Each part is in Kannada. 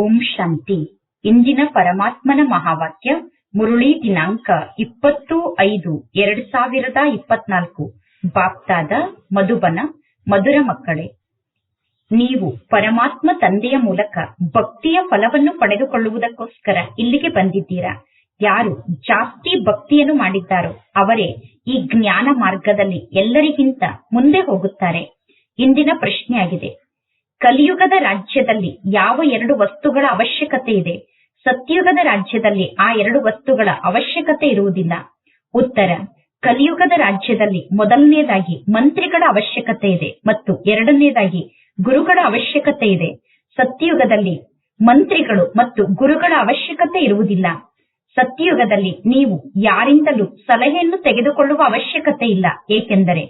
ಓಂ ಶಾಂತಿ. ಇಂದಿನ ಪರಮಾತ್ಮನ ಮಹಾವಾಕ್ಯ ಮುರುಳಿ ದಿನಾಂಕ ಇಪ್ಪತ್ತು ಐದು ಎರಡ್ ಸಾವಿರದ ಇಪ್ಪತ್ನಾಲ್ಕು. ಬಾಪ್ತಾದ ಮಧುಬನ, ಮಧುರ ಮಕ್ಕಳೇ, ನೀವು ಪರಮಾತ್ಮ ತಂದೆಯ ಮೂಲಕ ಭಕ್ತಿಯ ಫಲವನ್ನು ಪಡೆದುಕೊಳ್ಳುವುದಕ್ಕೋಸ್ಕರ ಇಲ್ಲಿಗೆ ಬಂದಿದ್ದೀರಾ? ಯಾರು ಜಾಸ್ತಿ ಭಕ್ತಿಯನ್ನು ಮಾಡಿದ್ದಾರೋ ಅವರೇ ಈ ಜ್ಞಾನ ಮಾರ್ಗದಲ್ಲಿ ಎಲ್ಲರಿಗಿಂತ ಮುಂದೆ ಹೋಗುತ್ತಾರೆ. ಇಂದಿನ ಪ್ರಶ್ನೆಯಾಗಿದೆ. ಕಲಿಯುಗದ ರಾಜ್ಯದಲ್ಲಿ ಯಾವ ಎರಡು ವಸ್ತುಗಳ ಅವಶ್ಯಕತೆ ಇದೆ? ಸತ್ಯುಗದ ರಾಜ್ಯದಲ್ಲಿ ಆ ಎರಡು ವಸ್ತುಗಳ ಅವಶ್ಯಕತೆ ಇರುವುದಿಲ್ಲ. ಉತ್ತರ, ಕಲಿಯುಗದ ರಾಜ್ಯದಲ್ಲಿ ಮೊದಲನೆಯದಾಗಿ ಮಂತ್ರಿಗಳ ಅವಶ್ಯಕತೆ ಇದೆ ಮತ್ತು ಎರಡನೇದಾಗಿ ಗುರುಗಳ ಅವಶ್ಯಕತೆ ಇದೆ. ಸತ್ಯಯುಗದಲ್ಲಿ ಮಂತ್ರಿಗಳು ಮತ್ತು ಗುರುಗಳ ಅವಶ್ಯಕತೆ ಇರುವುದಿಲ್ಲ. ಸತ್ಯಯುಗದಲ್ಲಿ ನೀವು ಯಾರಿಂದಲೂ ಸಲಹೆಯನ್ನು ತೆಗೆದುಕೊಳ್ಳುವ ಅವಶ್ಯಕತೆ ಇಲ್ಲ. ಏಕೆಂದರೆ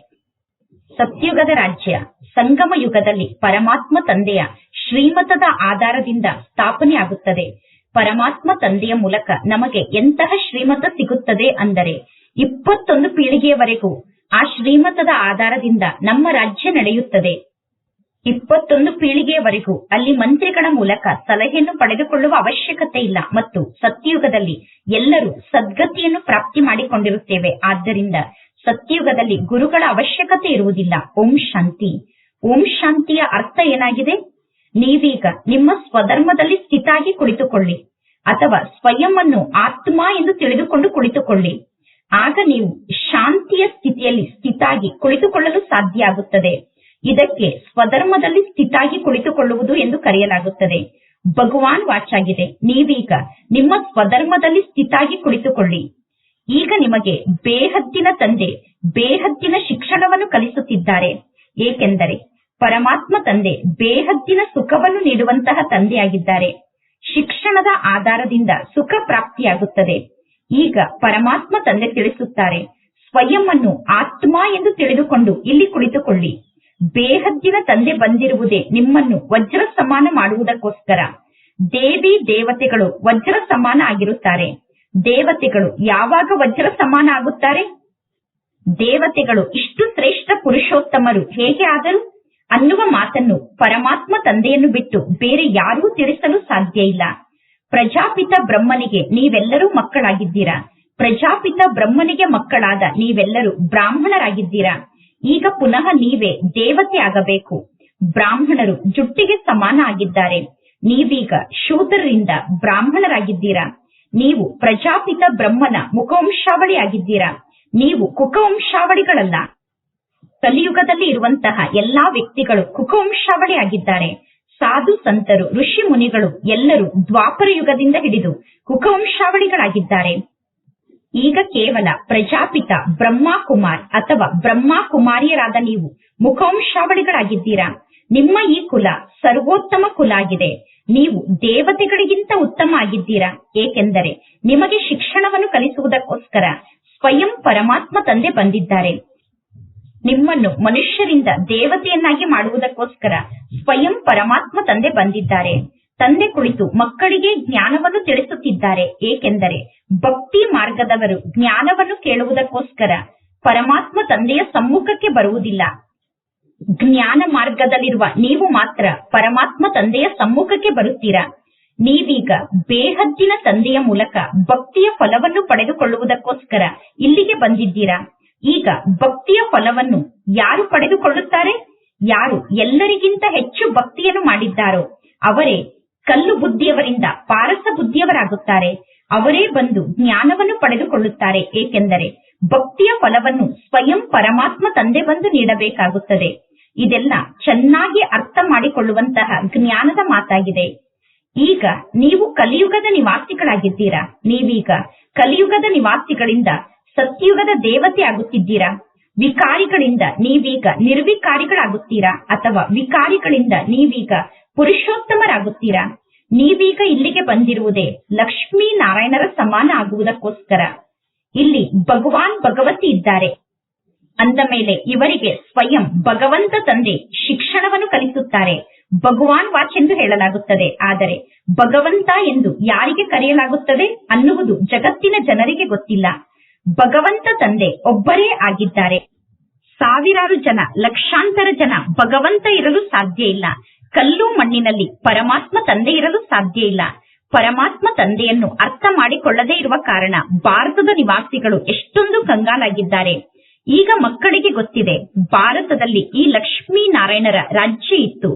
ಸತ್ಯುಗದ ರಾಜ್ಯ ಸಂಗಮ ಯುಗದಲ್ಲಿ ಪರಮಾತ್ಮ ತಂದೆಯ ಶ್ರೀಮತದ ಆಧಾರದಿಂದ ಸ್ಥಾಪನೆ ಆಗುತ್ತದೆ ಪರಮಾತ್ಮ ತಂದೆಯ ಮೂಲಕ ನಮಗೆ ಎಂತಹ ಶ್ರೀಮತ ಸಿಗುತ್ತದೆ ಅಂದರೆ ಇಪ್ಪತ್ತೊಂದು ಪೀಳಿಗೆಯವರೆಗೂ ಆ ಶ್ರೀಮತದ ಆಧಾರದಿಂದ ನಮ್ಮ ರಾಜ್ಯ ನಡೆಯುತ್ತದೆ. ಇಪ್ಪತ್ತೊಂದು ಪೀಳಿಗೆಯವರೆಗೂ ಅಲ್ಲಿ ಮಂತ್ರಿಗಳ ಮೂಲಕ ಸಲಹೆಯನ್ನು ಪಡೆದುಕೊಳ್ಳುವ ಅವಶ್ಯಕತೆ ಇಲ್ಲ ಮತ್ತು ಸತ್ಯಯುಗದಲ್ಲಿ ಎಲ್ಲರೂ ಸದ್ಗತಿಯನ್ನು ಪ್ರಾಪ್ತಿ ಮಾಡಿಕೊಂಡಿರುತ್ತೇವೆ. ಆದ್ದರಿಂದ ಸತ್ಯಯುಗದಲ್ಲಿ ಗುರುಗಳ ಅವಶ್ಯಕತೆ ಇರುವುದಿಲ್ಲ. ಓಂ ಶಾಂತಿ. ಓಂ ಶಾಂತಿಯ ಅರ್ಥ ಏನಾಗಿದೆ? ನೀವೀಗ ನಿಮ್ಮ ಸ್ವಧರ್ಮದಲ್ಲಿ ಸ್ಥಿತಾಗಿ ಕುಳಿತುಕೊಳ್ಳಿ. ಅಥವಾ ಸ್ವಯಂ ಅನ್ನು ಆತ್ಮ ಎಂದು ತಿಳಿದುಕೊಂಡು ಕುಳಿತುಕೊಳ್ಳಿ. ಆಗ ನೀವು ಶಾಂತಿಯ ಸ್ಥಿತಿಯಲ್ಲಿ ಸ್ಥಿತಾಗಿ ಕುಳಿತುಕೊಳ್ಳಲು ಸಾಧ್ಯ ಆಗುತ್ತದೆ. ಇದಕ್ಕೆ ಸ್ವಧರ್ಮದಲ್ಲಿ ಸ್ಥಿತಾಗಿ ಕುಳಿತುಕೊಳ್ಳುವುದು ಎಂದು ಕರೆಯಲಾಗುತ್ತದೆ. ಭಗವಾನ್ ವಾಚಾಗಿದೆ. ನೀವೀಗ ನಿಮ್ಮ ಸ್ವಧರ್ಮದಲ್ಲಿ ಸ್ಥಿತಾಗಿ ಕುಳಿತುಕೊಳ್ಳಿ. ಈಗ ನಿಮಗೆ ಬೇಹದ್ದಿನ ತಂದೆ, ಬೇಹದ್ದಿನ ಶಿಕ್ಷಣವನ್ನು ಕಲಿಸುತ್ತಿದ್ದಾರೆ. ಏಕೆಂದರೆ ಪರಮಾತ್ಮ ತಂದೆ ಬೇಹದ್ದಿನ ಸುಖವನ್ನು ನೀಡುವಂತಹ ತಂದೆಯಾಗಿದ್ದಾರೆ. ಶಿಕ್ಷಣದ ಆಧಾರದಿಂದ ಸುಖ ಪ್ರಾಪ್ತಿಯಾಗುತ್ತದೆ. ಈಗ ಪರಮಾತ್ಮ ತಂದೆ ತಿಳಿಸುತ್ತಾರೆ, ಸ್ವಯಂ ಅನ್ನು ಆತ್ಮ ಎಂದು ತಿಳಿದುಕೊಂಡು ಇಲ್ಲಿ ಕುಳಿತುಕೊಳ್ಳಿ. ಬೇಹದ್ದಿನ ತಂದೆ ಬಂದಿರುವುದೇ ನಿಮ್ಮನ್ನು ವಜ್ರ ಸಮಾನ ಮಾಡುವುದಕ್ಕೋಸ್ಕರ. ದೇವಿ ದೇವತೆಗಳು ವಜ್ರ ಸಮಾನ ಆಗಿರುತ್ತಾರೆ. ದೇವತೆಗಳು ಯಾವಾಗ ವಜ್ರ ಸಮಾನ ಆಗುತ್ತಾರೆ ದೇವತೆಗಳು ಇಷ್ಟು ಶ್ರೇಷ್ಠ ಪುರುಷೋತ್ತಮರು ಹೇಗೆ ಆದರು? ಅನ್ನುವ ಮಾತನ್ನು ಪರಮಾತ್ಮ ತಂದೆಯನ್ನು ಬಿಟ್ಟು ಬೇರೆ ಯಾರೂ ತಿಳಿಸಲು ಸಾಧ್ಯ ಇಲ್ಲ. ಪ್ರಜಾಪಿತ ಬ್ರಹ್ಮನಿಗೆ ನೀವೆಲ್ಲರೂ ಮಕ್ಕಳಾಗಿದ್ದೀರಾ? ಪ್ರಜಾಪಿತ ಬ್ರಹ್ಮನಿಗೆ ಮಕ್ಕಳಾದ ನೀವೆಲ್ಲರೂ ಬ್ರಾಹ್ಮಣರಾಗಿದ್ದೀರಾ? ಈಗ ಪುನಃ ನೀವೇ ದೇವತೆ ಆಗಬೇಕು. ಬ್ರಾಹ್ಮಣರು ಜುಟ್ಟಿಗೆ ಸಮಾನ ಆಗಿದ್ದಾರೆ. ನೀವೀಗ ಶೂದ್ರರಿಂದ ಬ್ರಾಹ್ಮಣರಾಗಿದ್ದೀರಾ? ನೀವು ಪ್ರಜಾಪಿತ ಬ್ರಹ್ಮನ ಮುಖವಂಶಾವಳಿ ಆಗಿದ್ದೀರಾ ನೀವು ಕುಖವಂಶಾವಳಿಗಳಲ್ಲ ಕಲಿಯುಗದಲ್ಲಿ ಇರುವಂತಹ ಎಲ್ಲಾ ವ್ಯಕ್ತಿಗಳು ಕುಖವಂಶಾವಳಿ ಆಗಿದ್ದಾರೆ ಸಾಧು ಸಂತರು, ಋಷಿ ಮುನಿಗಳು ಎಲ್ಲರೂ ದ್ವಾಪರ ಯುಗದಿಂದ ಹಿಡಿದು ಕುಖವಂಶಾವಳಿಗಳಾಗಿದ್ದಾರೆ ಈಗ ಕೇವಲ ಪ್ರಜಾಪಿತ ಬ್ರಹ್ಮ ಕುಮಾರ್ ಅಥವಾ ಬ್ರಹ್ಮ ಕುಮಾರಿಯರಾದ ನೀವು ಮುಖವಂಶಾವಳಿಗಳಾಗಿದ್ದೀರಾ? ನಿಮ್ಮ ಈ ಕುಲ ಸರ್ವೋತ್ತಮ ಕುಲ ಆಗಿದೆ ನೀವು ದೇವತೆಗಳಿಗಿಂತ ಉತ್ತಮ ಆಗಿದ್ದೀರಾ? ಏಕೆಂದರೆ ನಿಮಗೆ ಶಿಕ್ಷಣವನ್ನು ಕಲಿಸುವುದಕ್ಕೋಸ್ಕರ ಸ್ವಯಂ ಪರಮಾತ್ಮ ತಂದೆ ಬಂದಿದ್ದಾರೆ. ನಿಮ್ಮನ್ನು ಮನುಷ್ಯರಿಂದ ದೇವತೆಯನ್ನಾಗಿ ಮಾಡುವುದಕ್ಕೋಸ್ಕರ ಸ್ವಯಂ ಪರಮಾತ್ಮ ತಂದೆ ಬಂದಿದ್ದಾರೆ. ತಂದೆ ಕುಳಿತು ಮಕ್ಕಳಿಗೆ ಜ್ಞಾನವನ್ನು ತಿಳಿಸುತ್ತಿದ್ದಾರೆ. ಏಕೆಂದರೆ ಭಕ್ತಿ ಮಾರ್ಗದವರು ಜ್ಞಾನವನ್ನು ಕೇಳುವುದಕ್ಕೋಸ್ಕರ ಪರಮಾತ್ಮ ತಂದೆಯ ಸಮ್ಮುಖಕ್ಕೆ ಬರುವುದಿಲ್ಲ. ಜ್ಞಾನ ಮಾರ್ಗದಲ್ಲಿರುವ ನೀವು ಮಾತ್ರ ಪರಮಾತ್ಮ ತಂದೆಯ ಸಮ್ಮುಖಕ್ಕೆ ಬರುತ್ತೀರಾ? ನೀವೀಗ ಬೇಹದ್ದಿನ ತಂದೆಯ ಮೂಲಕ ಭಕ್ತಿಯ ಫಲವನ್ನು ಪಡೆದುಕೊಳ್ಳುವುದಕ್ಕೋಸ್ಕರ ಇಲ್ಲಿಗೆ ಬಂದಿದ್ದೀರಾ? ಈಗ ಭಕ್ತಿಯ ಫಲವನ್ನು ಯಾರು ಪಡೆದುಕೊಳ್ಳುತ್ತಾರೆ? ಯಾರು ಎಲ್ಲರಿಗಿಂತ ಹೆಚ್ಚು ಭಕ್ತಿಯನ್ನು ಮಾಡಿದ್ದಾರೋ, ಅವರೇ ಕಲ್ಲು ಬುದ್ಧಿಯವರಿಂದ ಪಾರಸ ಬುದ್ಧಿಯವರಾಗುತ್ತಾರೆ. ಅವರೇ ಬಂದು ಜ್ಞಾನವನ್ನು ಪಡೆದುಕೊಳ್ಳುತ್ತಾರೆ. ಏಕೆಂದರೆ ಭಕ್ತಿಯ ಫಲವನ್ನು ಸ್ವಯಂ ಪರಮಾತ್ಮ ತಂದೆ ಬಂದು ನೀಡಬೇಕಾಗುತ್ತದೆ. ಇದೆಲ್ಲ ಚೆನ್ನಾಗಿ ಅರ್ಥ ಮಾಡಿಕೊಳ್ಳುವಂತಹ ಜ್ಞಾನದ ಮಾತಾಗಿದೆ. ಈಗ ನೀವು ಕಲಿಯುಗದ ನಿವಾಸಿಗಳಾಗಿದ್ದೀರಾ? ನೀವೀಗ ಕಲಿಯುಗದ ನಿವಾಸಿಗಳಿಂದ ಸತ್ಯುಗದ ದೇವತೆ ಆಗುತ್ತಿದ್ದೀರಾ? ವಿಕಾರಿಗಳಿಂದ ನೀವೀಗ ನಿರ್ವಿಕಾರಿಗಳಾಗುತ್ತೀರಾ? ಅಥವಾ ವಿಕಾರಿಗಳಿಂದ ನೀವೀಗ ಪುರುಷೋತ್ತಮರಾಗುತ್ತೀರಾ? ನೀವೀಗ ಇಲ್ಲಿಗೆ ಬಂದಿರುವುದೇ ಲಕ್ಷ್ಮೀ ನಾರಾಯಣರ ಸಮಾನ ಆಗುವುದಕ್ಕೋಸ್ಕರ. ಇಲ್ಲಿ ಭಗವಾನ್ ಭಗವತಿ ಇದ್ದಾರೆ. ಅಂದ ಮೇಲೆ ಇವರಿಗೆ ಸ್ವಯಂ ಭಗವಂತ ತಂದೆ ಶಿಕ್ಷಣವನ್ನು ಕಲಿಸುತ್ತಾರೆ. ಭಗವಾನ್ ವಾಚ್ ಎಂದು ಹೇಳಲಾಗುತ್ತದೆ. ಆದರೆ ಭಗವಂತ ಎಂದು ಯಾರಿಗೆ ಕರೆಯಲಾಗುತ್ತದೆ ಅನ್ನುವುದು ಜಗತ್ತಿನ ಜನರಿಗೆ ಗೊತ್ತಿಲ್ಲ. ಭಗವಂತ ತಂದೆ ಒಬ್ಬರೇ ಆಗಿದ್ದಾರೆ. ಸಾವಿರಾರು ಜನ, ಲಕ್ಷಾಂತರ ಜನ ಭಗವಂತ ಇರಲು ಸಾಧ್ಯ ಇಲ್ಲ. ಕಲ್ಲು ಮಣ್ಣಿನಲ್ಲಿ ಪರಮಾತ್ಮ ತಂದೆ ಇರಲು ಸಾಧ್ಯ ಇಲ್ಲ. ಪರಮಾತ್ಮ ತಂದೆಯನ್ನು ಅರ್ಥ ಮಾಡಿಕೊಳ್ಳದೇ ಇರುವ ಕಾರಣ ಭಾರತದ ನಿವಾಸಿಗಳು ಎಷ್ಟೊಂದು ಕಂಗಾಲಾಗಿದ್ದಾರೆ. ಈಗ ಮಕ್ಕಳಿಗೆ ಗೊತ್ತಿದೆ, ಭಾರತದಲ್ಲಿ ಈ ಲಕ್ಷ್ಮೀ ನಾರಾಯಣರ ರಾಜ್ಯ ಇತ್ತು.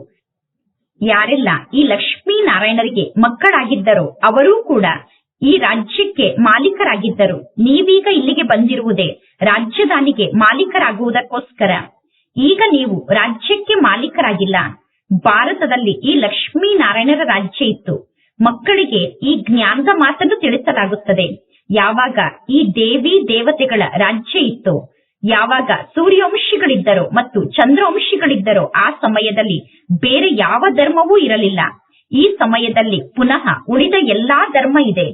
ಯಾರೆಲ್ಲ ಈ ಲಕ್ಷ್ಮೀ ನಾರಾಯಣರಿಗೆ ಮಕ್ಕಳಾಗಿದ್ದರೋ ಅವರೂ ಕೂಡ ಈ ರಾಜ್ಯಕ್ಕೆ ಮಾಲೀಕರಾಗಿದ್ದರು. ನೀವೀಗ ಇಲ್ಲಿಗೆ ಬಂದಿರುವುದೇ ರಾಜ್ಯದಾನಿಗೆ ಮಾಲೀಕರಾಗುವುದಕ್ಕೋಸ್ಕರ. ಈಗ ನೀವು ರಾಜ್ಯಕ್ಕೆ ಮಾಲೀಕರಾಗಿಲ್ಲ. ಭಾರತದಲ್ಲಿ ಈ ಲಕ್ಷ್ಮೀ ನಾರಾಯಣರ ರಾಜ್ಯ ಇತ್ತು. ಮಕ್ಕಳಿಗೆ ಈ ಜ್ಞಾನದ ಮಾತನ್ನು ತಿಳಿಸಲಾಗುತ್ತದೆ. ಯಾವಾಗ ಈ ದೇವಿ ದೇವತೆಗಳ ರಾಜ್ಯ ಇತ್ತು ಯಾವಾಗ ಸೂರ್ಯವಂಶಿಗಳಿದ್ದರೋ ಮತ್ತು ಚಂದ್ರವಂಶಿಗಳಿದ್ದರೋ, ಆ ಸಮಯದಲ್ಲಿ ಬೇರೆ ಯಾವ ಧರ್ಮವೂ ಇರಲಿಲ್ಲ. ಈ ಸಮಯದಲ್ಲಿ ಪುನಃ ಉಳಿದ ಎಲ್ಲಾ ಧರ್ಮ ಇದೆ.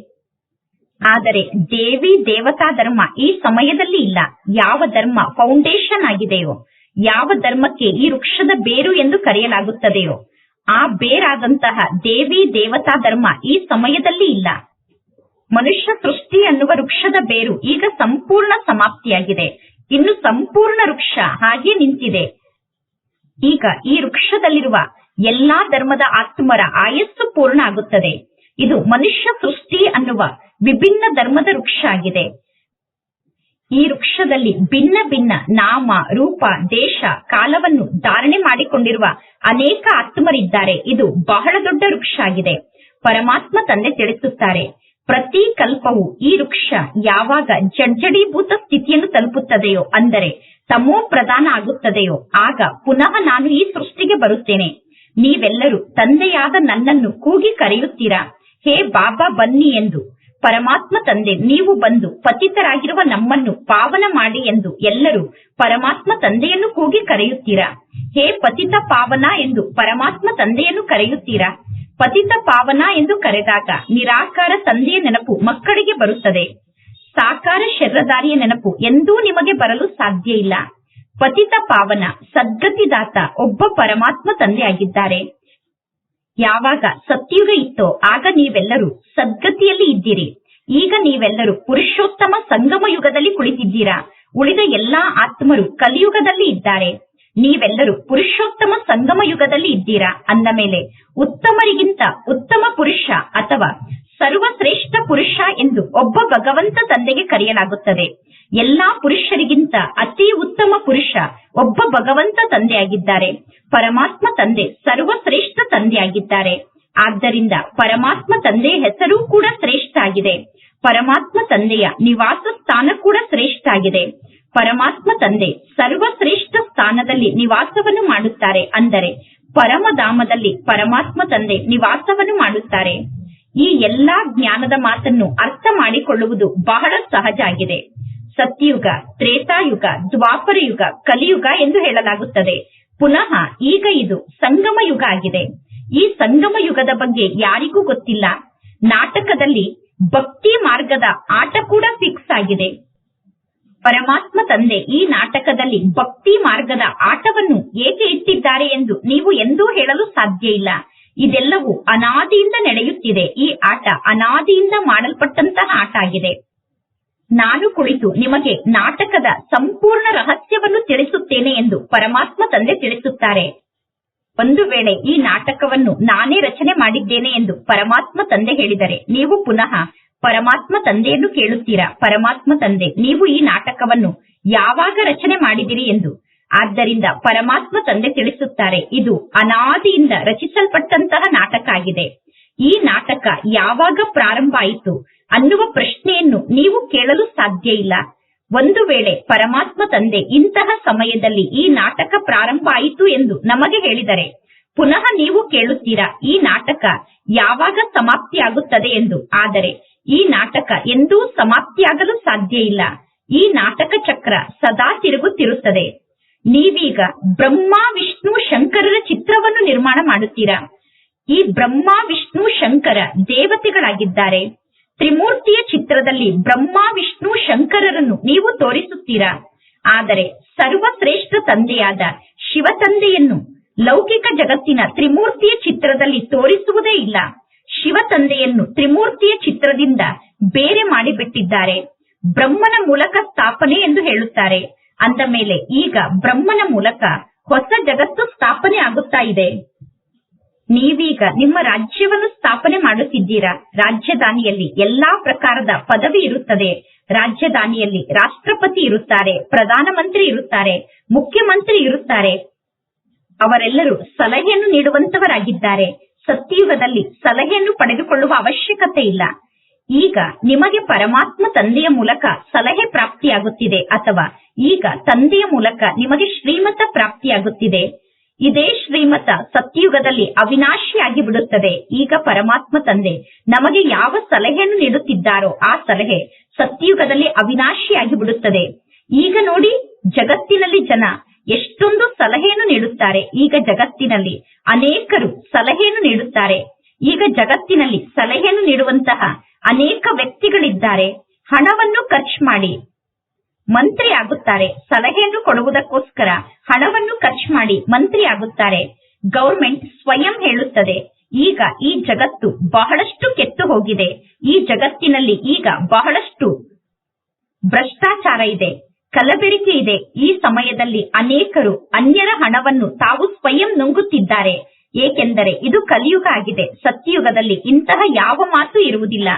ಆದರೆ ದೇವಿ ದೇವತಾ ಧರ್ಮ ಈ ಸಮಯದಲ್ಲಿ ಇಲ್ಲ. ಯಾವ ಧರ್ಮ ಫೌಂಡೇಶನ್ ಆಗಿದೆಯೋ, ಯಾವ ಧರ್ಮಕ್ಕೆ ಈ ವೃಕ್ಷದ ಬೇರು ಎಂದು ಕರೆಯಲಾಗುತ್ತದೆಯೋ, ಆ ಬೇರಾದಂತಹ ದೇವಿ ದೇವತಾ ಧರ್ಮ ಈ ಸಮಯದಲ್ಲಿ ಇಲ್ಲ. ಮನುಷ್ಯ ಸೃಷ್ಟಿ ಅನ್ನುವ ವೃಕ್ಷದ ಬೇರು ಈಗ ಸಂಪೂರ್ಣ ಸಮಾಪ್ತಿಯಾಗಿದೆ. ಇನ್ನು ಸಂಪೂರ್ಣ ವೃಕ್ಷ ಹಾಗೆ ನಿಂತಿದೆ. ಈಗ ಈ ವೃಕ್ಷದಲ್ಲಿರುವ ಎಲ್ಲಾ ಧರ್ಮದ ಆತ್ಮರ ಆಯಸ್ಸು ಪೂರ್ಣ ಆಗುತ್ತದೆ. ಇದು ಮನುಷ್ಯ ಸೃಷ್ಟಿ ಅನ್ನುವ ವಿಭಿನ್ನ ಧರ್ಮದ ವೃಕ್ಷ ಆಗಿದೆ. ಈ ವೃಕ್ಷದಲ್ಲಿ ಭಿನ್ನ ಭಿನ್ನ ನಾಮ, ರೂಪ, ದೇಶ, ಕಾಲವನ್ನು ಧಾರಣೆ ಮಾಡಿಕೊಂಡಿರುವ ಅನೇಕ ಆತ್ಮರಿದ್ದಾರೆ. ಇದು ಬಹಳ ದೊಡ್ಡ ವೃಕ್ಷ ಆಗಿದೆ. ಪರಮಾತ್ಮ ತಂದೆ ತಿಳಿಸುತ್ತಾರೆ. ಪ್ರತಿ ಕಲ್ಪವು ಈ ವೃಕ್ಷ ಯಾವಾಗ ಜಡ್ಜಡೀಭೂತ ಸ್ಥಿತಿಯನ್ನು ತಲುಪುತ್ತದೆಯೋ ಅಂದರೆ ತಮೋ ಪ್ರಧಾನ ಆಗುತ್ತದೆಯೋ, ಆಗ ಪುನಃ ನಾನು ಈ ಸೃಷ್ಟಿಗೆ ಬರುತ್ತೇನೆ. ನೀವೆಲ್ಲರೂ ತಂದೆಯಾದ ನನ್ನನ್ನು ಕೂಗಿ ಕರೆಯುತ್ತೀರಾ? ಹೇ ಬಾಬಾ ಬನ್ನಿ ಎಂದು. ಪರಮಾತ್ಮ ತಂದೆ, ನೀವು ಬಂದು ಪತಿತರಾಗಿರುವ ನಮ್ಮನ್ನು ಪಾವನ ಮಾಡಿ ಎಂದು ಎಲ್ಲರೂ ಪರಮಾತ್ಮ ತಂದೆಯನ್ನು ಕೂಗಿ ಕರೆಯುತ್ತೀರಾ? ಹೇ ಪತಿತ ಪಾವನ ಎಂದು ಪರಮಾತ್ಮ ತಂದೆಯನ್ನು ಕರೆಯುತ್ತೀರಾ? ಪತಿತ ಪಾವನ ಎಂದು ಕರೆದಾಗ ನಿರಾಕಾರ ತಂದೆಯ ನೆನಪು ಮಕ್ಕಳಿಗೆ ಬರುತ್ತದೆ. ಸಾಕಾರ ಶರ್ರದಾರಿಯ ನೆನಪು ಎಂದೂ ನಿಮಗೆ ಬರಲು ಸಾಧ್ಯ ಇಲ್ಲ. ಪತಿತ ಪಾವನ ಸದ್ಗತಿದಾತ, ಒಬ್ಬ ಪರಮಾತ್ಮ ತಂದೆಯಾಗಿದ್ದಾರೆ. ಯಾವಾಗ ಸತ್ಯುಗ ಇತ್ತೋ ಆಗ ನೀವೆಲ್ಲರೂ ಸದ್ಗತಿಯಲ್ಲಿ ಇದ್ದೀರಿ. ಈಗ ನೀವೆಲ್ಲರೂ ಪುರುಷೋತ್ತಮ ಸಂಗಮ ಯುಗದಲ್ಲಿ ಕುಳಿತಿದ್ದೀರಾ. ಉಳಿದ ಎಲ್ಲಾ ಆತ್ಮರು ಕಲಿಯುಗದಲ್ಲಿ ಇದ್ದಾರೆ. ನೀವೆಲ್ಲರೂ ಪುರುಷೋತ್ತಮ ಸಂಗಮ ಯುಗದಲ್ಲಿ ಇದ್ದೀರಾ? ಅಂದ ಮೇಲೆ, ಉತ್ತಮರಿಗಿಂತ ಉತ್ತಮ ಪುರುಷ ಅಥವಾ ಸರ್ವಶ್ರೇಷ್ಠ ಪುರುಷ ಎಂದು ಒಬ್ಬ ಭಗವಂತ ತಂದೆಗೆ ಕರೆಯಲಾಗುತ್ತದೆ. ಎಲ್ಲಾ ಪುರುಷರಿಗಿಂತ ಅತಿ ಉತ್ತಮ ಪುರುಷ ಒಬ್ಬ ಭಗವಂತ ತಂದೆಯಾಗಿದ್ದಾರೆ. ಪರಮಾತ್ಮ ತಂದೆ ಸರ್ವಶ್ರೇಷ್ಠ ತಂದೆಯಾಗಿದ್ದಾರೆ. ಆದ್ದರಿಂದ ಪರಮಾತ್ಮ ತಂದೆಯ ಹೆಸರು ಕೂಡ ಶ್ರೇಷ್ಠ ಆಗಿದೆ. ಪರಮಾತ್ಮ ತಂದೆಯ ನಿವಾಸ ಸ್ಥಾನ ಕೂಡ ಶ್ರೇಷ್ಠ ಆಗಿದೆ. ಪರಮಾತ್ಮ ತಂದೆ ಸರ್ವಶ್ರೇಷ್ಠ ಸ್ಥಾನದಲ್ಲಿ ನಿವಾಸವನ್ನು ಮಾಡುತ್ತಾರೆ ಅಂದರೆ ಪರಮಧಾಮದಲ್ಲಿ ಪರಮಾತ್ಮ ತಂದೆ ನಿವಾಸವನ್ನು ಮಾಡುತ್ತಾರೆ. ಈ ಎಲ್ಲಾ ಜ್ಞಾನದ ಮಾತನ್ನು ಅರ್ಥ ಮಾಡಿಕೊಳ್ಳುವುದು ಬಹಳ ಸಹಜ ಆಗಿದೆ. ಸತ್ಯುಗ, ತ್ರೇತಾಯುಗ ದ್ವಾಪರ ಯುಗ ಕಲಿಯುಗ ಎಂದು ಹೇಳಲಾಗುತ್ತದೆ. ಪುನಃ ಈಗ ಇದು ಸಂಗಮ ಯುಗ ಆಗಿದೆ. ಈ ಸಂಗಮ ಯುಗದ ಬಗ್ಗೆ ಯಾರಿಗೂ ಗೊತ್ತಿಲ್ಲ. ನಾಟಕದಲ್ಲಿ ಭಕ್ತಿ ಮಾರ್ಗದ ಆಟ ಕೂಡ ಫಿಕ್ಸ್ ಆಗಿದೆ. ಪರಮಾತ್ಮ ತಂದೆ ಈ ನಾಟಕದಲ್ಲಿ ಭಕ್ತಿ ಮಾರ್ಗದ ಆಟವನ್ನು ಏಕೆ ಇಟ್ಟಿದ್ದಾರೆ ಎಂದು ನೀವು ಎಂದೂ ಹೇಳಲು ಸಾಧ್ಯ ಇಲ್ಲ. ಇದೆಲ್ಲವೂ ಅನಾದಿಯಿಂದ ನಡೆಯುತ್ತಿದೆ. ಈ ಆಟ ಅನಾದಿಯಿಂದ ಮಾಡಲ್ಪಟ್ಟಂತಹ ಆಟ ಆಗಿದೆ. ನಾನು ಕುಳಿತು ನಿಮಗೆ ನಾಟಕದ ಸಂಪೂರ್ಣ ರಹಸ್ಯವನ್ನು ತಿಳಿಸುತ್ತೇನೆ ಎಂದು ಪರಮಾತ್ಮ ತಂದೆ ತಿಳಿಸುತ್ತಾರೆ. ಒಂದು ವೇಳೆ ಈ ನಾಟಕವನ್ನು ನಾನೇ ರಚನೆ ಮಾಡಿದ್ದೇನೆ ಎಂದು ಪರಮಾತ್ಮ ತಂದೆ ಹೇಳಿದರೆ ನೀವು ಪುನಃ ಪರಮಾತ್ಮ ತಂದೆಯನ್ನು ಕೇಳುತ್ತೀರಾ? ಪರಮಾತ್ಮ ತಂದೆ, ನೀವು ಈ ನಾಟಕವನ್ನು ಯಾವಾಗ ರಚನೆ ಮಾಡಿದಿರಿ ಎಂದು? ಆದ್ದರಿಂದ ಪರಮಾತ್ಮ ತಂದೆ ತಿಳಿಸುತ್ತಾರೆ, ಇದು ಅನಾದಿಯಿಂದ ರಚಿಸಲ್ಪಟ್ಟಂತಹ ನಾಟಕ ಆಗಿದೆ. ಈ ನಾಟಕ ಯಾವಾಗ ಪ್ರಾರಂಭ ಆಯಿತು ಅನ್ನುವ ಪ್ರಶ್ನೆಯನ್ನು ನೀವು ಕೇಳಲು ಸಾಧ್ಯ ಇಲ್ಲ. ಒಂದು ವೇಳೆ ಪರಮಾತ್ಮ ತಂದೆ ಇಂತಹ ಸಮಯದಲ್ಲಿ ಈ ನಾಟಕ ಪ್ರಾರಂಭ ಆಯಿತು ಎಂದು ನಮಗೆ ಹೇಳಿದರೆ ಪುನಃ ನೀವು ಕೇಳುತ್ತೀರಾ, ಈ ನಾಟಕ ಯಾವಾಗ ಸಮಾಪ್ತಿಯಾಗುತ್ತದೆ ಎಂದು? ಆದರೆ, ಈ ನಾಟಕ ಎಂದೂ ಸಮಾಪ್ತಿಯಾಗಲು ಸಾಧ್ಯ ಇಲ್ಲ. ಈ ನಾಟಕ ಚಕ್ರ ಸದಾ ತಿರುಗುತ್ತಿರುತ್ತದೆ. ನೀವೀಗ ಬ್ರಹ್ಮ, ವಿಷ್ಣು, ಶಂಕರರ ಚಿತ್ರವನ್ನು ನಿರ್ಮಾಣ ಮಾಡುತ್ತೀರಾ? ಈ ಬ್ರಹ್ಮ, ವಿಷ್ಣು, ಶಂಕರ ದೇವತೆಗಳಾಗಿದ್ದಾರೆ. ತ್ರಿಮೂರ್ತಿಯ ಚಿತ್ರದಲ್ಲಿ ಬ್ರಹ್ಮ, ವಿಷ್ಣು, ಶಂಕರರನ್ನು ನೀವು ತೋರಿಸುತ್ತೀರಾ? ಆದರೆ, ಸರ್ವಶ್ರೇಷ್ಠ ತಂದೆಯಾದ ಶಿವ ತಂದೆಯನ್ನು ಲೌಕಿಕ ಜಗತ್ತಿನ ತ್ರಿಮೂರ್ತಿಯ ಚಿತ್ರದಲ್ಲಿ ತೋರಿಸುವುದೇ ಇಲ್ಲ. ಶಿವ ತಂದೆಯನ್ನು ತ್ರಿಮೂರ್ತಿಯ ಚಿತ್ರದಿಂದ ಬೇರೆ ಮಾಡಿಬಿಟ್ಟಿದ್ದಾರೆ. ಬ್ರಹ್ಮನ ಮೂಲಕ ಸ್ಥಾಪನೆ ಎಂದು ಹೇಳುತ್ತಾರೆ. ಅಂದ ಮೇಲೆ ಈಗ ಬ್ರಹ್ಮನ ಮೂಲಕ ಹೊಸ ಜಗತ್ತು ಸ್ಥಾಪನೆ ಆಗುತ್ತಾ ಇದೆ. ನೀವೀಗ ನಿಮ್ಮ ರಾಜ್ಯವನ್ನು ಸ್ಥಾಪನೆ ಮಾಡುತ್ತಿದ್ದೀರಾ? ರಾಜಧಾನಿಯಲ್ಲಿ ಎಲ್ಲಾ ಪ್ರಕಾರದ ಪದವಿ ಇರುತ್ತದೆ. ರಾಜಧಾನಿಯಲ್ಲಿ ರಾಷ್ಟ್ರಪತಿ ಇರುತ್ತಾರೆ, ಪ್ರಧಾನಮಂತ್ರಿ ಇರುತ್ತಾರೆ, ಮುಖ್ಯಮಂತ್ರಿ ಇರುತ್ತಾರೆ. ಅವರೆಲ್ಲರೂ ಸಲಹೆಯನ್ನು ನೀಡುವಂತವರಾಗಿದ್ದಾರೆ. ಸತ್ಯಯುಗದಲ್ಲಿ ಸಲಹೆಯನ್ನು ಪಡೆದುಕೊಳ್ಳುವ ಅವಶ್ಯಕತೆ ಇಲ್ಲ. ಈಗ ನಿಮಗೆ ಪರಮಾತ್ಮ ತಂದೆಯ ಮೂಲಕ ಸಲಹೆ ಪ್ರಾಪ್ತಿಯಾಗುತ್ತಿದೆ ಅಥವಾ ಈಗ ತಂದೆಯ ಮೂಲಕ ನಿಮಗೆ ಶ್ರೀಮತ ಪ್ರಾಪ್ತಿಯಾಗುತ್ತಿದೆ? ಇದೇ ಶ್ರೀಮತ ಸತ್ಯಯುಗದಲ್ಲಿ ಅವಿನಾಶಿಯಾಗಿ ಬಿಡುತ್ತದೆ. ಈಗ ಪರಮಾತ್ಮ ತಂದೆ ನಮಗೆ ಯಾವ ಸಲಹೆಯನ್ನು ನೀಡುತ್ತಿದ್ದಾರೋ ಆ ಸಲಹೆ ಸತ್ಯಯುಗದಲ್ಲಿ ಅವಿನಾಶಿಯಾಗಿ ಬಿಡುತ್ತದೆ. ಈಗ ನೋಡಿ, ಜಗತ್ತಿನಲ್ಲಿ ಜನ ಎಷ್ಟೊಂದು ಸಲಹೆಯನ್ನು ನೀಡುತ್ತಾರೆ ಈಗ ಜಗತ್ತಿನಲ್ಲಿ. ಅನೇಕರು ಸಲಹೆಯನ್ನು ನೀಡುತ್ತಾರೆ. ಈಗ ಜಗತ್ತಿನಲ್ಲಿ ಸಲಹೆಯನ್ನು ನೀಡುವಂತಹ ಅನೇಕ ವ್ಯಕ್ತಿಗಳಿದ್ದಾರೆ. ಹಣವನ್ನು ಖರ್ಚು ಮಾಡಿ ಮಂತ್ರಿ ಆಗುತ್ತಾರೆ ಸಲಹೆಯನ್ನು ಕೊಡುವುದಕ್ಕೋಸ್ಕರ ಹಣವನ್ನು ಖರ್ಚು ಮಾಡಿ ಮಂತ್ರಿ ಆಗುತ್ತಾರೆ ಗೌರ್ಮೆಂಟ್ ಸ್ವಯಂ ಹೇಳುತ್ತದೆ, ಈಗ ಈ ಜಗತ್ತು ಬಹಳಷ್ಟು ಕೆಟ್ಟು ಹೋಗಿದೆ. ಈ ಜಗತ್ತಿನಲ್ಲಿ ಈಗ ಬಹಳಷ್ಟು ಭ್ರಷ್ಟಾಚಾರ ಇದೆ. ಕಲಬೆರಕೆ ಇದೆ. ಈ ಸಮಯದಲ್ಲಿ ಅನೇಕರು ಅನ್ಯರ ಹಣವನ್ನು ತಾವು ಸ್ವಯಂ ನುಂಗುತ್ತಿದ್ದಾರೆ. ಏಕೆಂದರೆ ಇದು ಕಲಿಯುಗ ಆಗಿದೆ. ಸತ್ಯಯುಗದಲ್ಲಿ ಇಂತಹ ಯಾವ ಮಾತು ಇರುವುದಿಲ್ಲ.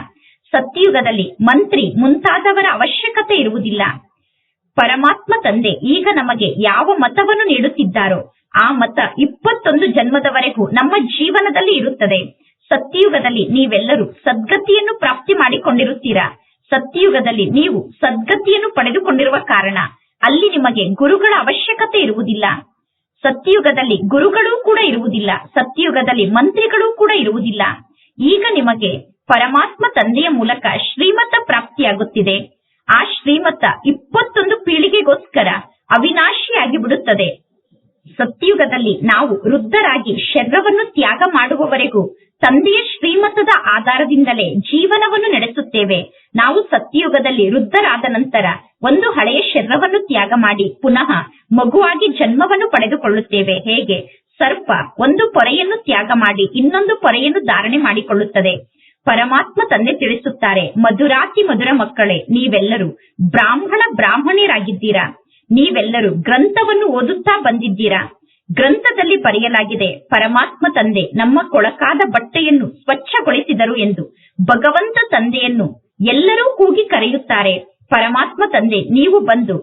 ಸತ್ಯಯುಗದಲ್ಲಿ ಮಂತ್ರಿ ಮುಂತಾದವರ ಅವಶ್ಯಕತೆ ಇರುವುದಿಲ್ಲ. ಪರಮಾತ್ಮ ತಂದೆ ಈಗ ನಮಗೆ ಯಾವ ಮತವನ್ನು ನೀಡುತ್ತಿದ್ದಾರೋ, ಆ ಮತ ಇಪ್ಪತ್ತೊಂದು ಜನ್ಮದವರೆಗೂ ನಮ್ಮ ಜೀವನದಲ್ಲಿ ಇರುತ್ತದೆ. ಸತ್ಯಯುಗದಲ್ಲಿ ನೀವೆಲ್ಲರೂ ಸದ್ಗತಿಯನ್ನು ಪ್ರಾಪ್ತಿ ಮಾಡಿಕೊಂಡಿರುತ್ತೀರಾ? ಸತ್ಯಯುಗದಲ್ಲಿ ನೀವು ಸದ್ಗತಿಯನ್ನು ಪಡೆದುಕೊಂಡಿರುವ ಕಾರಣ ಅಲ್ಲಿ ನಿಮಗೆ ಗುರುಗಳ ಅವಶ್ಯಕತೆ ಇರುವುದಿಲ್ಲ. ಸತ್ಯಯುಗದಲ್ಲಿ ಗುರುಗಳೂ ಕೂಡ ಇರುವುದಿಲ್ಲ. ಸತ್ಯಯುಗದಲ್ಲಿ ಮಂತ್ರಿಗಳೂ ಕೂಡ ಇರುವುದಿಲ್ಲ. ಈಗ ನಿಮಗೆ ಪರಮಾತ್ಮ ತಂದೆಯ ಮೂಲಕ ಶ್ರೀಮತ ಪ್ರಾಪ್ತಿಯಾಗುತ್ತಿದೆ. ಆ ಶ್ರೀಮತ ಇಪ್ಪತ್ತೊಂದು ಪೀಳಿಗೆಗೋಸ್ಕರ ಅವಿನಾಶಿಯಾಗಿ ಬಿಡುತ್ತದೆ. ಸತ್ಯಯುಗದಲ್ಲಿ ನಾವು ವೃದ್ಧರಾಗಿ ಶರೀರವನ್ನು ತ್ಯಾಗ ಮಾಡುವವರೆಗೂ ತಂದೆಯ ಶ್ರೀಮತದ ಆಧಾರದಿಂದಲೇ ಜೀವನವನ್ನು ನಡೆಸುತ್ತೇವೆ. ನಾವು ಸತ್ಯಯುಗದಲ್ಲಿ ವೃದ್ಧರಾದ ನಂತರ ಒಂದು ಹಳೆಯ ಶರೀರವನ್ನು ತ್ಯಾಗ ಮಾಡಿ ಪುನಃ ಮಗುವಾಗಿ ಜನ್ಮವನ್ನು ಪಡೆದುಕೊಳ್ಳುತ್ತೇವೆ. ಹೇಗೆ? ಸರ್ಪ ಒಂದು ಪೊರೆಯನ್ನು ತ್ಯಾಗ ಮಾಡಿ ಇನ್ನೊಂದು ಪೊರೆಯನ್ನು ಧಾರಣೆ ಮಾಡಿಕೊಳ್ಳುತ್ತದೆ. ಪರಮಾತ್ಮ ತಂದೆ ತಿಳಿಸುತ್ತಾರೆ, ಮಧುರಾತಿ ಮಧುರ ಮಕ್ಕಳೇ, ನೀವೆಲ್ಲರೂ ಬ್ರಾಹ್ಮಣ ಬ್ರಾಹ್ಮಣಿಯರಾಗಿದ್ದೀರಾ ನೀವೆಲ್ಲರೂ ಗ್ರಂಥವನ್ನು ಓದುತ್ತಾ ಬಂದಿದ್ದೀರಾ? ಗ್ರಂಥದಲ್ಲಿ ಬರೆಯಲಾಗಿದೆ ಪರಮಾತ್ಮ ತಂದೆ ನಮ್ಮ ಕೊಳಕಾದ ಬಟ್ಟೆಯನ್ನು ಸ್ವಚ್ಛಗೊಳಿಸಿದರು ಎಂದು ಭಗವಂತ ತಂದೆಯನ್ನು ಎಲ್ಲರೂ ಕೂಗಿ ಕರೆಯುತ್ತಾರೆ. ಪರಮಾತ್ಮ ತಂದೆ, ನೀವು ಬಂದು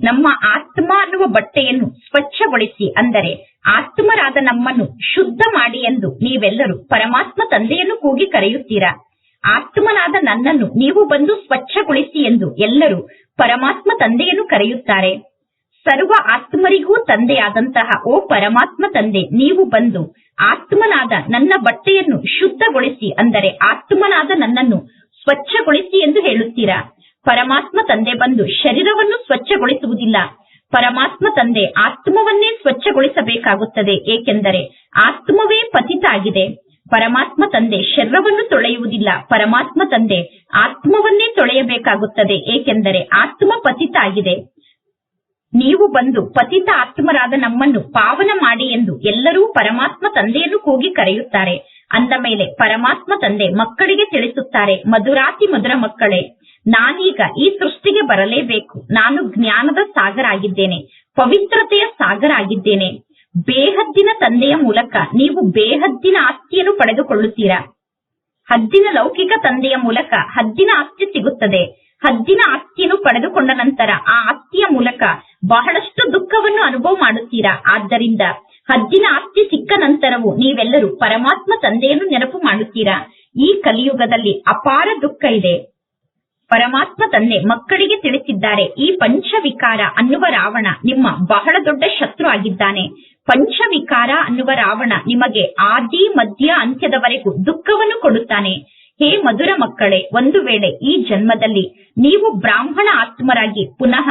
ನಮ್ಮ ಆತ್ಮ ಅನ್ನುವ ಬಟ್ಟೆಯನ್ನು ಸ್ವಚ್ಛಗೊಳಿಸಿ ಅಂದರೆ ಆತ್ಮರಾದ ನಮ್ಮನ್ನು ಶುದ್ಧ ಮಾಡಿ ಎಂದು ನೀವೆಲ್ಲರೂ ಪರಮಾತ್ಮ ತಂದೆಯನ್ನು ಕೂಗಿ ಕರೆಯುತ್ತೀರಾ? ಆತ್ಮನಾದ ನನ್ನನ್ನು ನೀವು ಬಂದು ಸ್ವಚ್ಛಗೊಳಿಸಿ ಎಂದು ಎಲ್ಲರೂ ಪರಮಾತ್ಮ ತಂದೆಯನ್ನು ಕರೆಯುತ್ತಾರೆ. ಸರ್ವ ಆತ್ಮರಿಗೂ ತಂದೆಯಾದಂತಹ ಓ ಪರಮಾತ್ಮ ತಂದೆ, ನೀವು ಬಂದು ಆತ್ಮನಾದ ನನ್ನ ಬಟ್ಟೆಯನ್ನು ಶುದ್ಧಗೊಳಿಸಿ, ಅಂದರೆ ಆತ್ಮನಾದ ನನ್ನನ್ನು ಸ್ವಚ್ಛಗೊಳಿಸಿ ಎಂದು ಹೇಳುತ್ತೀರಾ? ಪರಮಾತ್ಮ ತಂದೆ ಬಂದು ಶರೀರವನ್ನು ಸ್ವಚ್ಛಗೊಳಿಸುವುದಿಲ್ಲ. ಪರಮಾತ್ಮ ತಂದೆ ಆತ್ಮವನ್ನೇ ಸ್ವಚ್ಛಗೊಳಿಸಬೇಕಾಗುತ್ತದೆ, ಏಕೆಂದರೆ ಆತ್ಮವೇ ಪತಿತ ಆಗಿದೆ. ಪರಮಾತ್ಮ ತಂದೆ ಶರೀರವನ್ನು ತೊಳೆಯುವುದಿಲ್ಲ. ಪರಮಾತ್ಮ ತಂದೆ ಆತ್ಮವನ್ನೇ ತೊಳೆಯಬೇಕಾಗುತ್ತದೆ, ಏಕೆಂದರೆ ಆತ್ಮ ಪತಿತ ಆಗಿದೆ. ನೀವು ಬಂದು ಪತಿತ ಆತ್ಮರಾದ ನಮ್ಮನ್ನು ಪಾವನ ಮಾಡಿ ಎಂದು ಎಲ್ಲರೂ ಪರಮಾತ್ಮ ತಂದೆಯನ್ನು ಕೂಗಿ ಕರೆಯುತ್ತಾರೆ. ಅಂದ ಮೇಲೆ ಪರಮಾತ್ಮ ತಂದೆ ಮಕ್ಕಳಿಗೆ ತಿಳಿಸುತ್ತಾರೆ, ಮಧುರಾತಿ ಮಧುರ ಮಕ್ಕಳೇ, ನಾನೀಗ ಈ ಸೃಷ್ಟಿಗೆ ಬರಲೇಬೇಕು. ನಾನು ಜ್ಞಾನದ ಸಾಗರ ಆಗಿದ್ದೇನೆ ಪವಿತ್ರತೆಯ ಸಾಗರ ಆಗಿದ್ದೇನೆ ಬೇಹದ್ದಿನ ತಂದೆಯ ಮೂಲಕ ನೀವು ಬೇಹದ್ದಿನ ಆಸ್ತಿಯನ್ನು ಪಡೆದುಕೊಳ್ಳುತ್ತೀರಾ? ಹದ್ದಿನ ಲೌಕಿಕ ತಂದೆಯ ಮೂಲಕ ಹದ್ದಿನ ಆಸ್ತಿ ಸಿಗುತ್ತದೆ. ಹದ್ದಿನ ಆಸ್ತಿಯನ್ನು ಪಡೆದುಕೊಂಡ ನಂತರ ಆ ಆಸ್ತಿಯ ಮೂಲಕ ಬಹಳಷ್ಟು ದುಃಖವನ್ನು ಅನುಭವ ಮಾಡುತ್ತೀರಾ? ಆದ್ದರಿಂದ ಹದ್ದಿನ ಆಸ್ತಿ ಸಿಕ್ಕ ನಂತರವೂ ನೀವೆಲ್ಲರೂ ಪರಮಾತ್ಮ ತಂದೆಯನ್ನು ನೆನಪು ಮಾಡುತ್ತೀರಾ? ಈ ಕಲಿಯುಗದಲ್ಲಿ ಅಪಾರ ದುಃಖ ಇದೆ. ಪರಮಾತ್ಮ ತಂದೆ ಮಕ್ಕಳಿಗೆ ತಿಳಿಸಿದ್ದಾರೆ, ಈ ಪಂಚವಿಕಾರ ಅನ್ನುವ ರಾವಣ ನಿಮ್ಮ ಬಹಳ ದೊಡ್ಡ ಶತ್ರು ಆಗಿದ್ದಾನೆ. ಪಂಚವಿಕಾರ ಅನ್ನುವ ರಾವಣ ನಿಮಗೆ ಆದಿ, ಮಧ್ಯ, ಅಂತ್ಯದವರೆಗೂ ದುಃಖವನ್ನು ಕೊಡುತ್ತಾನೆ. ಹೇ ಮಧುರ ಮಕ್ಕಳೇ, ಒಂದು ವೇಳೆ ಈ ಜನ್ಮದಲ್ಲಿ ನೀವು ಬ್ರಾಹ್ಮಣ ಆತ್ಮರಾಗಿ ಪುನಃ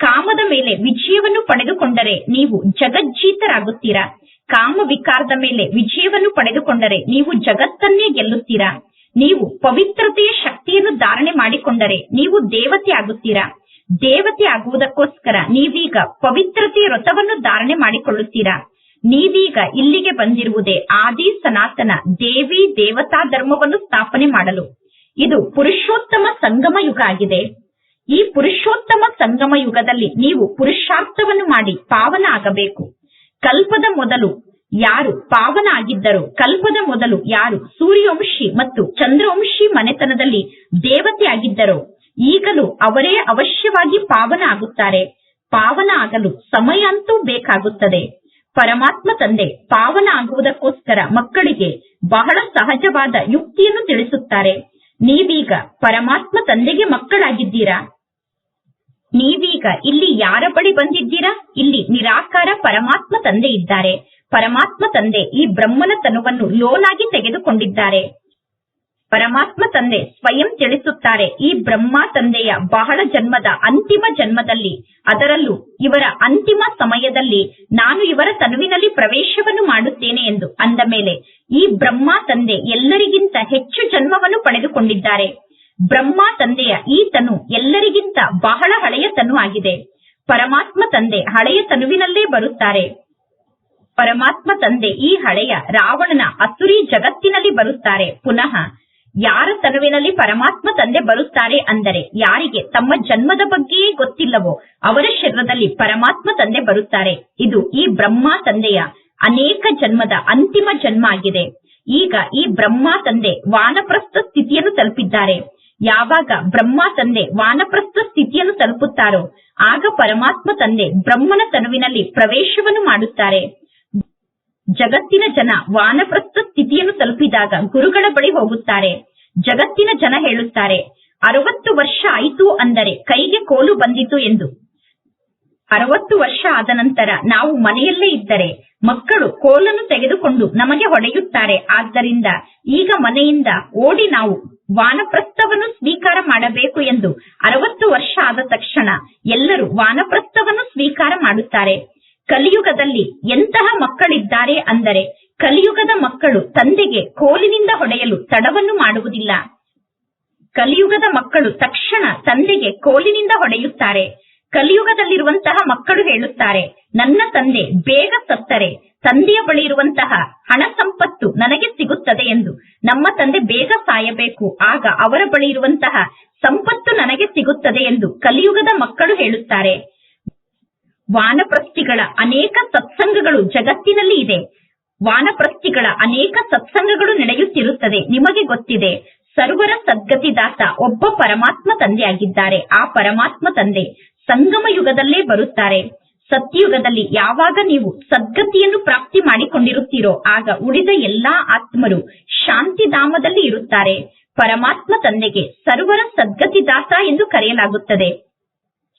ಕಾಮದ ಮೇಲೆ ವಿಜಯವನ್ನು ಪಡೆದುಕೊಂಡರೆ ನೀವು ಜಗಜ್ಜೀತರಾಗುತ್ತೀರಾ? ಕಾಮ ವಿಕಾರದ ಮೇಲೆ ವಿಜಯವನ್ನು ಪಡೆದುಕೊಂಡರೆ ನೀವು ಜಗತ್ತನ್ನೇ ಗೆಲ್ಲುತ್ತೀರಾ? ನೀವು ಪವಿತ್ರತೆಯ ಶಕ್ತಿಯನ್ನು ಧಾರಣೆ ಮಾಡಿಕೊಂಡರೆ ನೀವು ದೇವತೆ ಆಗುತ್ತೀರಾ? ದೇವತೆ ಆಗುವುದಕ್ಕೋಸ್ಕರ ನೀವೀಗ ಪವಿತ್ರತೆಯ ವ್ರತವನ್ನು ಧಾರಣೆ ಮಾಡಿಕೊಳ್ಳುತ್ತೀರಾ? ನೀವೀಗ ಇಲ್ಲಿಗೆ ಬಂದಿರುವುದೇ ಆದಿ ಸನಾತನ ದೇವಿ ದೇವತಾ ಧರ್ಮವನ್ನು ಸ್ಥಾಪನೆ ಮಾಡಲು. ಇದು ಪುರುಷೋತ್ತಮ ಸಂಗಮ ಯುಗ ಆಗಿದೆ. ಈ ಪುರುಷೋತ್ತಮ ಸಂಗಮ ಯುಗದಲ್ಲಿ ನೀವು ಪುರುಷಾರ್ಥವನ್ನು ಮಾಡಿ ಪಾವನ ಆಗಬೇಕು ಕಲ್ಪದ ಮೊದಲು ಯಾರು ಪಾವನ ಆಗಿದ್ದರೋ ಕಲ್ಪದ ಮೊದಲು ಯಾರು ಸೂರ್ಯವಂಶಿ ಮತ್ತು ಚಂದ್ರವಂಶಿ ಮನೆತನದಲ್ಲಿ ದೇವತೆ ಆಗಿದ್ದರೋ ಈಗಲೂ ಅವರೇ ಅವಶ್ಯವಾಗಿ ಪಾವನ ಆಗುತ್ತಾರೆ ಪಾವನ ಆಗಲು ಸಮಯ ಅಂತೂ ಬೇಕಾಗುತ್ತದೆ. ಪರಮಾತ್ಮ ತಂದೆ ಪಾವನ ಆಗುವುದಕ್ಕೋಸ್ಕರ ಮಕ್ಕಳಿಗೆ ಬಹಳ ಸಹಜವಾದ ಯುಕ್ತಿಯನ್ನು ತಿಳಿಸುತ್ತಾರೆ. ನೀವೀಗ ಪರಮಾತ್ಮ ತಂದೆಗೆ ಮಕ್ಕಳಾಗಿದ್ದೀರಾ? ನೀವೀಗ ಇಲ್ಲಿ ಯಾರ ಬಳಿ ಬಂದಿದ್ದೀರಾ? ಇಲ್ಲಿ ನಿರಾಕಾರ ಪರಮಾತ್ಮ ತಂದೆ ಇದ್ದಾರೆ. ಪರಮಾತ್ಮ ತಂದೆ ಈ ಬ್ರಹ್ಮನ ತನುವನ್ನು ಲೋನಾಗಿ ತೆಗೆದುಕೊಂಡಿದ್ದಾರೆ. ಪರಮಾತ್ಮ ತಂದೆ ಸ್ವಯಂ ತಿಳಿಸುತ್ತಾರೆ, ಈ ಬ್ರಹ್ಮ ತಂದೆಯ ಬಹಳ ಜನ್ಮದ ಅಂತಿಮ ಜನ್ಮದಲ್ಲಿ, ಅದರಲ್ಲೂ ಇವರ ಅಂತಿಮ ಸಮಯದಲ್ಲಿ ನಾನು ಇವರ ತನುವಿನಲ್ಲಿ ಪ್ರವೇಶವನ್ನು ಮಾಡುತ್ತೇನೆ ಎಂದು ಅಂದ ಮೇಲೆ ಈ ಬ್ರಹ್ಮ ತಂದೆ ಎಲ್ಲರಿಗಿಂತ ಹೆಚ್ಚು ಜನ್ಮವನ್ನು ಪಡೆದುಕೊಂಡಿದ್ದಾರೆ. ಬ್ರಹ್ಮ ತಂದೆಯ ಈ ತನು ಎಲ್ಲರಿಗಿಂತ ಬಹಳ ಹಳೆಯ ತನು ಆಗಿದೆ. ಪರಮಾತ್ಮ ತಂದೆ ಹಳೆಯ ತನುವಿನಲ್ಲೇ ಬರುತ್ತಾರೆ. ಪರಮಾತ್ಮ ತಂದೆ ಈ ಹಳೆಯ ರಾವಣನ ಅಸುರಿ ಜಗತ್ತಿನಲ್ಲಿ ಬರುತ್ತಾರೆ. ಪುನಃ ಯಾರ ತನುವಿನಲ್ಲಿ ಪರಮಾತ್ಮ ತಂದೆ ಬರುತ್ತಾರೆ ಅಂದರೆ ಯಾರಿಗೆ ತಮ್ಮ ಜನ್ಮದ ಬಗ್ಗೆಯೇ ಗೊತ್ತಿಲ್ಲವೋ ಅವರ ಶರೀರದಲ್ಲಿ ಪರಮಾತ್ಮ ತಂದೆ ಬರುತ್ತಾರೆ. ಇದು ಈ ಬ್ರಹ್ಮ ತಂದೆಯ ಅನೇಕ ಜನ್ಮದ ಅಂತಿಮ ಜನ್ಮ ಆಗಿದೆ. ಈಗ ಈ ಬ್ರಹ್ಮ ತಂದೆ ವಾನಪ್ರಸ್ಥ ಸ್ಥಿತಿಯನ್ನು ತಲುಪಿದ್ದಾರೆ. ಯಾವಾಗ ಬ್ರಹ್ಮ ತಂದೆ ವಾನಪ್ರಸ್ಥ ಸ್ಥಿತಿಯನ್ನು ತಲುಪುತ್ತಾರೋ, ಆಗ ಪರಮಾತ್ಮ ತಂದೆ ಬ್ರಹ್ಮನ ತನುವಿನಲ್ಲಿ ಪ್ರವೇಶವನ್ನು ಮಾಡುತ್ತಾರೆ. ಜಗತ್ತಿನ ಜನ ವಾನಪ್ರಸ್ಥ ಸ್ಥಿತಿಯನ್ನು ತಲುಪಿದಾಗ ಗುರುಗಳ ಬಳಿ ಹೋಗುತ್ತಾರೆ. ಜಗತ್ತಿನ ಜನ ಹೇಳುತ್ತಾರೆ, ಅರವತ್ತು ವರ್ಷ ಆಯಿತು ಅಂದರೆ ಕೈಗೆ ಕೋಲು ಬಂದಿತು ಎಂದು. ಅರವತ್ತು ವರ್ಷ ಆದ ನಂತರ ನಾವು ಮನೆಯಲ್ಲೇ ಇದ್ದರೆ ಮಕ್ಕಳು ಕೋಲನ್ನು ತೆಗೆದುಕೊಂಡು ನಮಗೆ ಹೊಡೆಯುತ್ತಾರೆ. ಆದ್ದರಿಂದ ಈಗ ಮನೆಯಿಂದ ಓಡಿ ನಾವು ವಾನಪ್ರಸ್ಥವನ್ನು ಸ್ವೀಕಾರ ಮಾಡಬೇಕು ಎಂದು ಅರವತ್ತು ವರ್ಷ ಆದ ತಕ್ಷಣ ಎಲ್ಲರೂ ವಾನಪ್ರಸ್ಥವನ್ನು ಸ್ವೀಕಾರ ಮಾಡುತ್ತಾರೆ. ಕಲಿಯುಗದಲ್ಲಿ ಎಂತಹ ಮಕ್ಕಳಿದ್ದಾರೆ ಅಂದರೆ ಕಲಿಯುಗದ ಮಕ್ಕಳು ತಂದೆಗೆ ಕೋಲಿನಿಂದ ಹೊಡೆಯಲು ತಡವನ್ನು ಮಾಡುವುದಿಲ್ಲ. ಕಲಿಯುಗದ ಮಕ್ಕಳು ತಕ್ಷಣ ತಂದೆಗೆ ಕೋಲಿನಿಂದ ಹೊಡೆಯುತ್ತಾರೆ. ಕಲಿಯುಗದಲ್ಲಿರುವಂತಹ ಮಕ್ಕಳು ಹೇಳುತ್ತಾರೆ, ನನ್ನ ತಂದೆ ಬೇಗ ಸತ್ತರೆ ತಂದೆಯ ಬಳಿ ಇರುವಂತಹ ಹಣ ಸಂಪತ್ತು ನನಗೆ ಸಿಗುತ್ತದೆ ಎಂದು ನಮ್ಮ ತಂದೆ ಬೇಗ ಸಾಯಬೇಕು. ಆಗ ಅವರ ಬಳಿ ಇರುವಂತಹ ಸಂಪತ್ತು ನನಗೆ ಸಿಗುತ್ತದೆ ಎಂದು ಕಲಿಯುಗದ ಮಕ್ಕಳು ಹೇಳುತ್ತಾರೆ. ವಾನಪ್ರಸ್ಥಿಗಳ ಅನೇಕ ಸತ್ಸಂಗಗಳು ಜಗತ್ತಿನಲ್ಲಿ ಇದೆ. ವಾನಪ್ರಸ್ಥಿಗಳ ಅನೇಕ ಸತ್ಸಂಗಗಳು ನಡೆಯುತ್ತಿರುತ್ತದೆ, ನಿಮಗೆ ಗೊತ್ತಿದೆ. ಸರ್ವರ ಸದ್ಗತಿದಾತ ಒಬ್ಬ ಪರಮಾತ್ಮ ತಂದೆಯಾಗಿದ್ದಾರೆ. ಆ ಪರಮಾತ್ಮ ತಂದೆ ಸಂಗಮ ಯುಗದಲ್ಲೇ ಬರುತ್ತಾರೆ. ಸತ್ಯಯುಗದಲ್ಲಿ ಯಾವಾಗ ನೀವು ಸದ್ಗತಿಯನ್ನು ಪ್ರಾಪ್ತಿ ಮಾಡಿಕೊಂಡಿರುತ್ತೀರೋ, ಆಗ ಉಳಿದ ಎಲ್ಲಾ ಆತ್ಮರು ಶಾಂತಿಧಾಮದಲ್ಲಿ ಇರುತ್ತಾರೆ. ಪರಮಾತ್ಮ ತಂದೆಗೆ ಸರ್ವರ ಸದ್ಗತಿದಾತ ಎಂದು ಕರೆಯಲಾಗುತ್ತದೆ.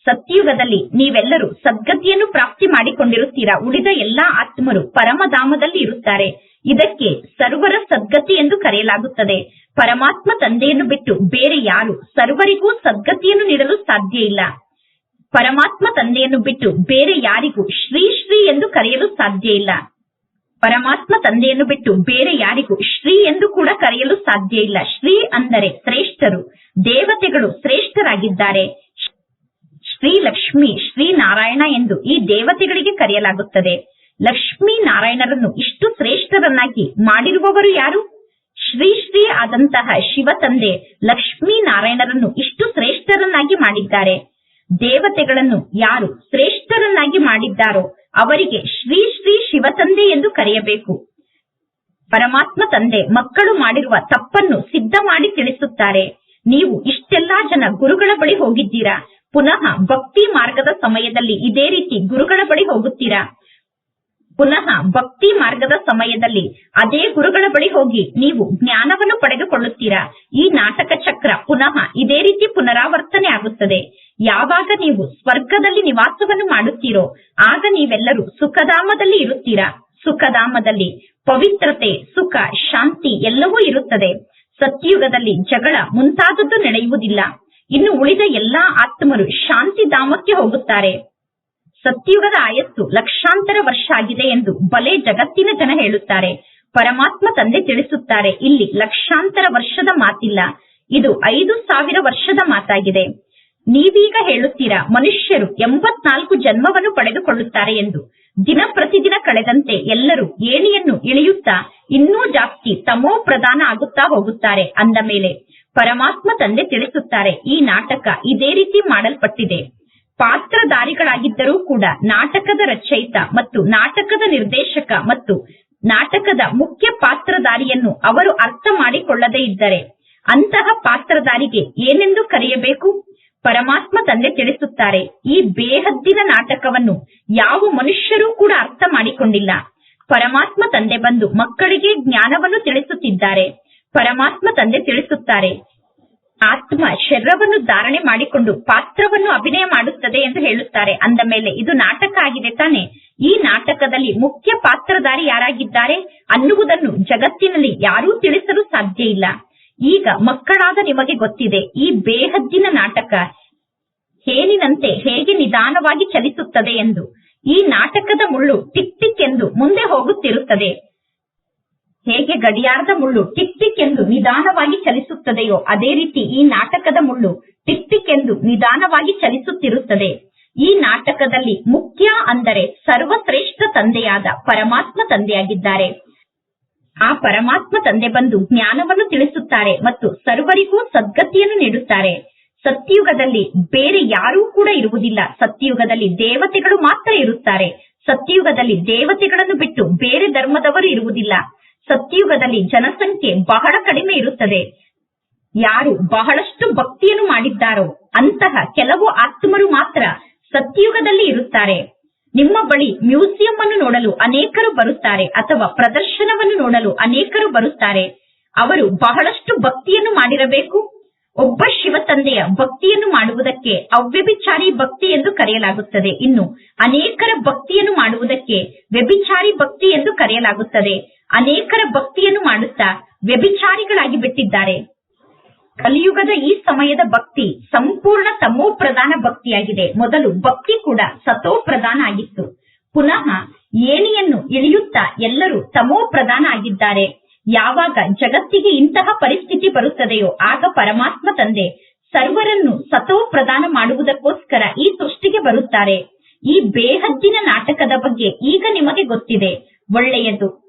ಸತ್ಯಯುಗದಲ್ಲಿ ನೀವೆಲ್ಲರೂ ಸದ್ಗತಿಯನ್ನು ಪ್ರಾಪ್ತಿ ಮಾಡಿಕೊಂಡಿರುತ್ತೀರಾ, ಉಳಿದ ಎಲ್ಲಾ ಆತ್ಮರು ಪರಮಧಾಮದಲ್ಲಿ ಇರುತ್ತಾರೆ. ಇದಕ್ಕೆ ಸರ್ವರ ಸದ್ಗತಿ ಎಂದು ಕರೆಯಲಾಗುತ್ತದೆ. ಪರಮಾತ್ಮ ತಂದೆಯನ್ನು ಬಿಟ್ಟು ಬೇರೆ ಯಾರು ಸರ್ವರಿಗೂ ಸದ್ಗತಿಯನ್ನು ನೀಡಲು ಸಾಧ್ಯ ಇಲ್ಲ. ಪರಮಾತ್ಮ ತಂದೆಯನ್ನು ಬಿಟ್ಟು ಬೇರೆ ಯಾರಿಗೂ ಶ್ರೀ ಶ್ರೀ ಎಂದು ಕರೆಯಲು ಸಾಧ್ಯ ಇಲ್ಲ. ಪರಮಾತ್ಮ ತಂದೆಯನ್ನು ಬಿಟ್ಟು ಬೇರೆ ಯಾರಿಗೂ ಶ್ರೀ ಎಂದು ಕೂಡ ಕರೆಯಲು ಸಾಧ್ಯ ಇಲ್ಲ. ಶ್ರೀ ಅಂದರೆ ಶ್ರೇಷ್ಠರು, ದೇವತೆಗಳು ಶ್ರೇಷ್ಠರಾಗಿದ್ದಾರೆ. ಶ್ರೀ ಲಕ್ಷ್ಮಿ, ಶ್ರೀ ನಾರಾಯಣ ಎಂದು ಈ ದೇವತೆಗಳಿಗೆ ಕರೆಯಲಾಗುತ್ತದೆ. ಲಕ್ಷ್ಮೀ ನಾರಾಯಣರನ್ನು ಇಷ್ಟು ಶ್ರೇಷ್ಠರನ್ನಾಗಿ ಮಾಡಿರುವವರು ಯಾರು? ಶ್ರೀ ಶ್ರೀ ಆದಂತಹ ಶಿವ ತಂದೆ ಲಕ್ಷ್ಮೀ ನಾರಾಯಣರನ್ನು ಇಷ್ಟು ಶ್ರೇಷ್ಠರನ್ನಾಗಿ ಮಾಡಿದ್ದಾರೆ. ದೇವತೆಗಳನ್ನು ಯಾರು ಶ್ರೇಷ್ಠರನ್ನಾಗಿ ಮಾಡಿದ್ದಾರೋ ಅವರಿಗೆ ಶ್ರೀ ಶ್ರೀ ಶಿವತಂದೆ ಎಂದು ಕರೆಯಬೇಕು. ಪರಮಾತ್ಮ ತಂದೆ ಮಕ್ಕಳು ಮಾಡಿರುವ ತಪ್ಪನ್ನು ಸಿದ್ಧ ಮಾಡಿ ತಿಳಿಸುತ್ತಾರೆ. ನೀವು ಇಷ್ಟೆಲ್ಲಾ ಜನ ಗುರುಗಳ ಬಳಿ ಹೋಗಿದ್ದೀರಾ? ಪುನಃ ಭಕ್ತಿ ಮಾರ್ಗದ ಸಮಯದಲ್ಲಿ ಇದೇ ರೀತಿ ಗುರುಗಳ ಬಳಿ ಹೋಗುತ್ತೀರಾ? ಪುನಃ ಭಕ್ತಿ ಮಾರ್ಗದ ಸಮಯದಲ್ಲಿ ಅದೇ ಗುರುಗಳ ಬಳಿ ಹೋಗಿ ನೀವು ಜ್ಞಾನವನ್ನು ಪಡೆದುಕೊಳ್ಳುತ್ತೀರಾ? ಈ ನಾಟಕ ಚಕ್ರ ಪುನಃ ಇದೇ ರೀತಿ ಪುನರಾವರ್ತನೆ ಆಗುತ್ತದೆ. ಯಾವಾಗ ನೀವು ಸ್ವರ್ಗದಲ್ಲಿ ನಿವಾಸವನ್ನು ಮಾಡುತ್ತೀರೋ, ಆಗ ನೀವೆಲ್ಲರೂ ಸುಖಧಾಮದಲ್ಲಿ ಇರುತ್ತೀರಾ? ಸುಖಧಾಮದಲ್ಲಿ ಪವಿತ್ರತೆ, ಸುಖ, ಶಾಂತಿ ಎಲ್ಲವೂ ಇರುತ್ತದೆ. ಸತ್ಯಯುಗದಲ್ಲಿ ಜಗಳ ಮುಂತಾದದ್ದು ನಡೆಯುವುದಿಲ್ಲ. ಇನ್ನು ಉಳಿದ ಎಲ್ಲಾ ಆತ್ಮರು ಶಾಂತಿಧಾಮಕ್ಕೆ ಹೋಗುತ್ತಾರೆ. ಸತ್ಯಯುಗದ ಆಯಸ್ಸು ಲಕ್ಷಾಂತರ ವರ್ಷ ಆಗಿದೆ ಎಂದು ಬಲೆ ಜಗತ್ತಿನ ಜನ ಹೇಳುತ್ತಾರೆ. ಪರಮಾತ್ಮ ತಂದೆ ತಿಳಿಸುತ್ತಾರೆ, ಇಲ್ಲಿ ಲಕ್ಷಾಂತರ ವರ್ಷದ ಮಾತಿಲ್ಲ, ಇದು ಐದು ಸಾವಿರ ವರ್ಷದ ಮಾತಾಗಿದೆ. ನೀವೀಗ ಹೇಳುತ್ತೀರಾ, ಮನುಷ್ಯರು ಎಂಬತ್ನಾಲ್ಕು ಜನ್ಮವನ್ನು ಪಡೆದುಕೊಳ್ಳುತ್ತಾರೆ ಎಂದು. ದಿನ ಪ್ರತಿದಿನ ಕಳೆದಂತೆ ಎಲ್ಲರೂ ಏಣಿಯನ್ನು ಇಳಿಯುತ್ತಾ, ಇನ್ನೂ ಜಾಸ್ತಿ ತಮೋ ಪ್ರಧಾನ ಆಗುತ್ತಾ ಹೋಗುತ್ತಾರೆ, ಅಂದ ಮೇಲೆ ಪರಮಾತ್ಮ ತಂದೆ ತಿಳಿಸುತ್ತಾರೆ, ಈ ನಾಟಕ ಇದೇ ರೀತಿ ಮಾಡಲ್ಪಟ್ಟಿದೆ. ಪಾತ್ರಧಾರಿಗಳಾಗಿದ್ದರೂ ಕೂಡ ನಾಟಕದ ರಚಯಿತ ಮತ್ತು ನಾಟಕದ ನಿರ್ದೇಶಕ ಮತ್ತು ನಾಟಕದ ಮುಖ್ಯ ಪಾತ್ರಧಾರಿಯನ್ನು ಅವರು ಅರ್ಥ ಮಾಡಿಕೊಳ್ಳದೇ ಇದ್ದರೆ ಅಂತಹ ಪಾತ್ರಧಾರಿಗೆ ಏನೆಂದು ಕರೆಯಬೇಕು? ಪರಮಾತ್ಮ ತಂದೆ ತಿಳಿಸುತ್ತಾರೆ, ಈ ಬೇಹದ್ದಿನ ನಾಟಕವನ್ನು ಯಾವ ಮನುಷ್ಯರೂ ಕೂಡ ಅರ್ಥ ಮಾಡಿಕೊಂಡಿಲ್ಲ. ಪರಮಾತ್ಮ ತಂದೆ ಬಂದು ಮಕ್ಕಳಿಗೆ ಜ್ಞಾನವನ್ನು ತಿಳಿಸುತ್ತಿದ್ದಾರೆ. ಪರಮಾತ್ಮ ತಂದೆ ತಿಳಿಸುತ್ತಾರೆ ಆತ್ಮ ಶರೀರವನ್ನು ಧಾರಣೆ ಮಾಡಿಕೊಂಡು ಪಾತ್ರವನ್ನು ಅಭಿನಯ ಮಾಡುತ್ತದೆ ಎಂದು ಹೇಳುತ್ತಾರೆ. ಅಂದ ಮೇಲೆ ಇದು ನಾಟಕ ಆಗಿದೆ ತಾನೆ. ಈ ನಾಟಕದಲ್ಲಿ ಮುಖ್ಯ ಪಾತ್ರಧಾರಿ ಯಾರಾಗಿದ್ದಾರೆ ಅನ್ನುವುದನ್ನು ಜಗತ್ತಿನಲ್ಲಿ ಯಾರೂ ತಿಳಿಸಲು ಸಾಧ್ಯ ಇಲ್ಲ. ಈಗ ಮಕ್ಕಳಾದ ನಿಮಗೆ ಗೊತ್ತಿದೆ, ಈ ಬೇಹದ್ದಿನ ನಾಟಕ ಹೇನಿನಂತೆ ಹೇಗೆ ನಿಧಾನವಾಗಿ ಚಲಿಸುತ್ತದೆ ಎಂದು. ಈ ನಾಟಕದ ಮುಳ್ಳು ಟಿಕ್ ಟಿಕ್ ಎಂದು ಮುಂದೆ ಹೋಗುತ್ತಿರುತ್ತದೆ. ಹೇಗೆ ಗಡಿಯಾರದ ಮುಳ್ಳು ಟಿಕ್ ಟಿಕ್ ಎಂದು ನಿಧಾನವಾಗಿ ಚಲಿಸುತ್ತದೆಯೋ ಅದೇ ರೀತಿ ಈ ನಾಟಕದ ಮುಳ್ಳು ಟಿಕ್ ಟಿಕ್ ಎಂದು ನಿಧಾನವಾಗಿ ಚಲಿಸುತ್ತಿರುತ್ತದೆ. ಈ ನಾಟಕದಲ್ಲಿ ಮುಖ್ಯ ಅಂದರೆ ಸರ್ವಶ್ರೇಷ್ಠ ತಂದೆಯಾದ ಪರಮಾತ್ಮ ತಂದೆಯಾಗಿದ್ದಾರೆ. ಆ ಪರಮಾತ್ಮ ತಂದೆ ಬಂದು ಜ್ಞಾನವನ್ನು ತಿಳಿಸುತ್ತಾರೆ ಮತ್ತು ಸರ್ವರಿಗೂ ಸದ್ಗತಿಯನ್ನು ನೀಡುತ್ತಾರೆ. ಸತ್ಯಯುಗದಲ್ಲಿ ಬೇರೆ ಯಾರೂ ಕೂಡ ಇರುವುದಿಲ್ಲ. ಸತ್ಯಯುಗದಲ್ಲಿ ದೇವತೆಗಳು ಮಾತ್ರ ಇರುತ್ತಾರೆ. ಸತ್ಯಯುಗದಲ್ಲಿ ದೇವತೆಗಳನ್ನು ಬಿಟ್ಟು ಬೇರೆ ಧರ್ಮದವರು ಇರುವುದಿಲ್ಲ. ಸತ್ಯುಗದಲ್ಲಿ ಜನಸಂಖ್ಯೆ ಬಹಳ ಕಡಿಮೆ ಇರುತ್ತದೆ. ಯಾರು ಬಹಳಷ್ಟು ಭಕ್ತಿಯನ್ನು ಮಾಡಿದ್ದಾರೋ ಅಂತಹ ಕೆಲವು ಆತ್ಮರು ಮಾತ್ರ ಸತ್ಯುಗದಲ್ಲಿ ಇರುತ್ತಾರೆ. ನಿಮ್ಮ ಬಳಿ ಮ್ಯೂಸಿಯಂ ಅನ್ನು ನೋಡಲು ಅನೇಕರು ಬರುತ್ತಾರೆ ಅಥವಾ ಪ್ರದರ್ಶನವನ್ನು ನೋಡಲು ಅನೇಕರು ಬರುತ್ತಾರೆ. ಅವರು ಬಹಳಷ್ಟು ಭಕ್ತಿಯನ್ನು ಮಾಡಿರಬೇಕು. ಒಬ್ಬ ಶಿವ ತಂದೆಯ ಭಕ್ತಿಯನ್ನು ಮಾಡುವುದಕ್ಕೆ ಅವ್ಯಭಿಚಾರಿ ಭಕ್ತಿ ಎಂದು ಕರೆಯಲಾಗುತ್ತದೆ. ಇನ್ನು ಅನೇಕರ ಭಕ್ತಿಯನ್ನು ಮಾಡುವುದಕ್ಕೆ ವ್ಯಭಿಚಾರಿ ಭಕ್ತಿ ಎಂದು ಕರೆಯಲಾಗುತ್ತದೆ. ಅನೇಕರ ಭಕ್ತಿಯನ್ನು ಮಾಡುತ್ತಾ ವ್ಯಭಿಚಾರಿಗಳಾಗಿ ಬಿಟ್ಟಿದ್ದಾರೆ. ಕಲಿಯುಗದ ಈ ಸಮಯದ ಭಕ್ತಿ ಸಂಪೂರ್ಣ ತಮೋ ಪ್ರಧಾನ ಭಕ್ತಿಯಾಗಿದೆ. ಮೊದಲು ಭಕ್ತಿ ಕೂಡ ಸತೋ ಪ್ರಧಾನ ಆಗಿತ್ತು. ಪುನಃ ಏಣಿಯನ್ನು ಇಳಿಯುತ್ತಾ ಎಲ್ಲರೂ ತಮೋ ಪ್ರಧಾನ ಆಗಿದ್ದಾರೆ. ಯಾವಾಗ ಜಗತ್ತಿಗೆ ಇಂತಹ ಪರಿಸ್ಥಿತಿ ಬರುತ್ತದೆಯೋ ಆಗ ಪರಮಾತ್ಮ ತಂದೆ ಸರ್ವರನ್ನು ಸತೋ ಪ್ರದಾನ ಮಾಡುವುದಕ್ಕೋಸ್ಕರ ಈ ಸೃಷ್ಟಿಗೆ ಬರುತ್ತಾರೆ. ಈ ಬೇಹದ್ದಿನ ನಾಟಕದ ಬಗ್ಗೆ ಈಗ ನಿಮಗೆ ಗೊತ್ತಿದೆ. ಒಳ್ಳೆಯದು.